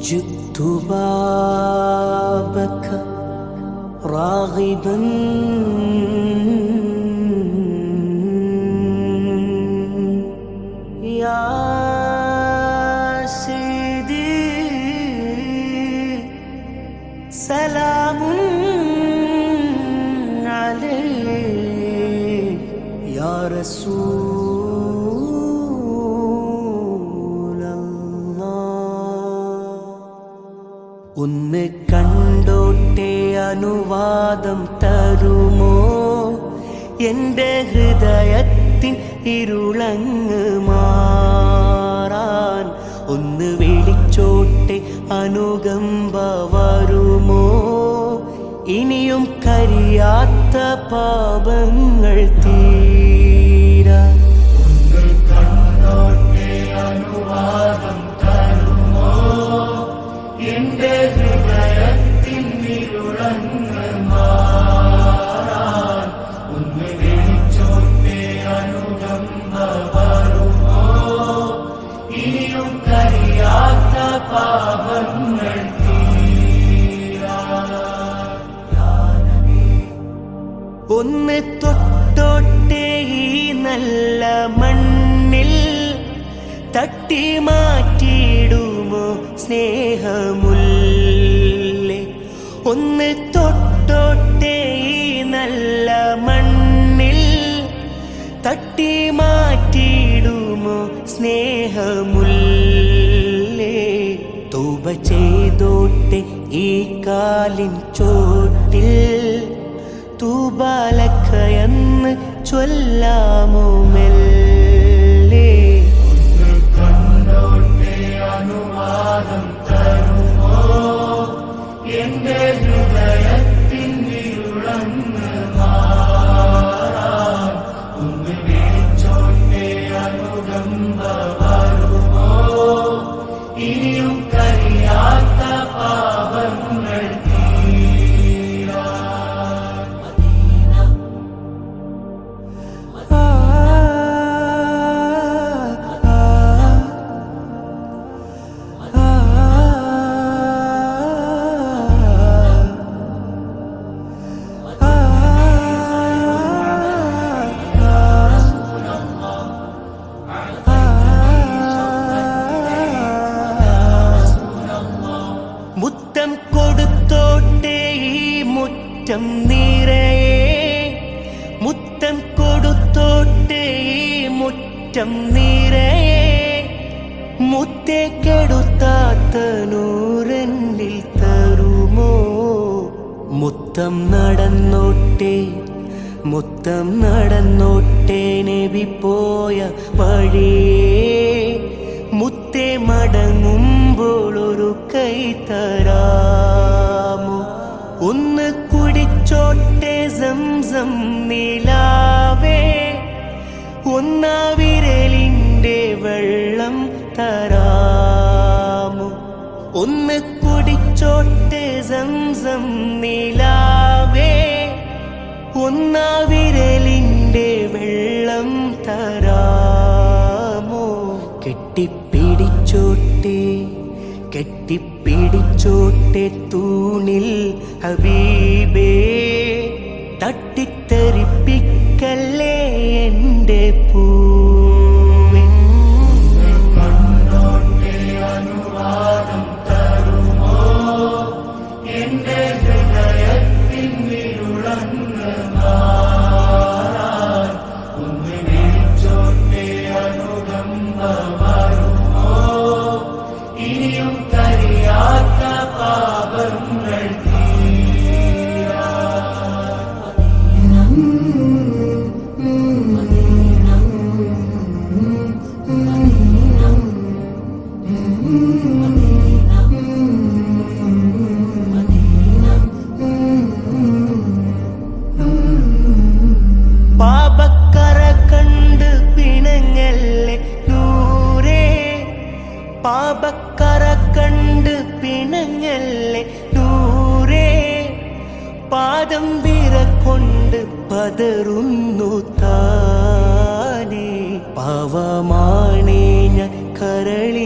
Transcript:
جئت بابك راغبا. يا سيدي سلام عليك. يا رسول അനുവാദം തരുമോ? എന്റെ ഹൃദയത്തിൻ ഇരുളങ്ങ് മാറാൻ ഒന്ന് വിളിച്ചോട്ടെ അനുകമ്പ വരുമോ? ഇനിയും കരിയാത്ത പാപങ്ങൾ ഒന്ന് തൊട്ടോട്ടെ ഈ നല്ല മണ്ണിൽ തട്ടി മാറ്റിയിടുമോ സ്നേഹമുല്ലേ? ഒന്ന് തൊട്ടോട്ടെ ഈ നല്ല മണ്ണിൽ തട്ടി മാറ്റിയിടുമോ സ്നേഹമുല്ലേ? ചെയ്തോട്ടെ ഈ കാലിൻ ചോട്ടിൽ തൂബാലക്കയെന്ന് ചൊല്ലാമോ മെല്ലെ? ആ, മുറ്റം നിറയെ മുത്തം കൊടുത്തോട്ടേ മുറ്റം നിറയെ മുത്തേ കെടുത്താത്ത തരുമോ? മുത്തം നടന്നോട്ടേ മുത്തം നടന്നോട്ടേനെ നബി പോയ വഴിയേ. മുത്തേ മടങ്ങുമ്പോൾ ഒരു കൈ തരാമോ? ഒന്ന് സംസം നിലാവേ ഒന്നാ വിരലിന്റെ വെള്ളം തരാമോ. ഒന്ന് കുടിച്ചോട്ടെ സംസം നിലാവേ ഒന്നാ വിരലിന്റെ വെള്ളം തരാമോ. കെട്ടിപ്പിടിച്ചോട്ടെ കെട്ടിപ്പിടിച്ചോട്ടെ തൂണിൽ ഹബീബേ. തട്ടിത്തെറിപ്പിക്കല്ലേ എന്റെ പൂവേ പാപക്കറ പാദം വിറക്കൊണ്ട് പതറുന്നു താനേ. പാവമാണേ ഞാൻ കരളി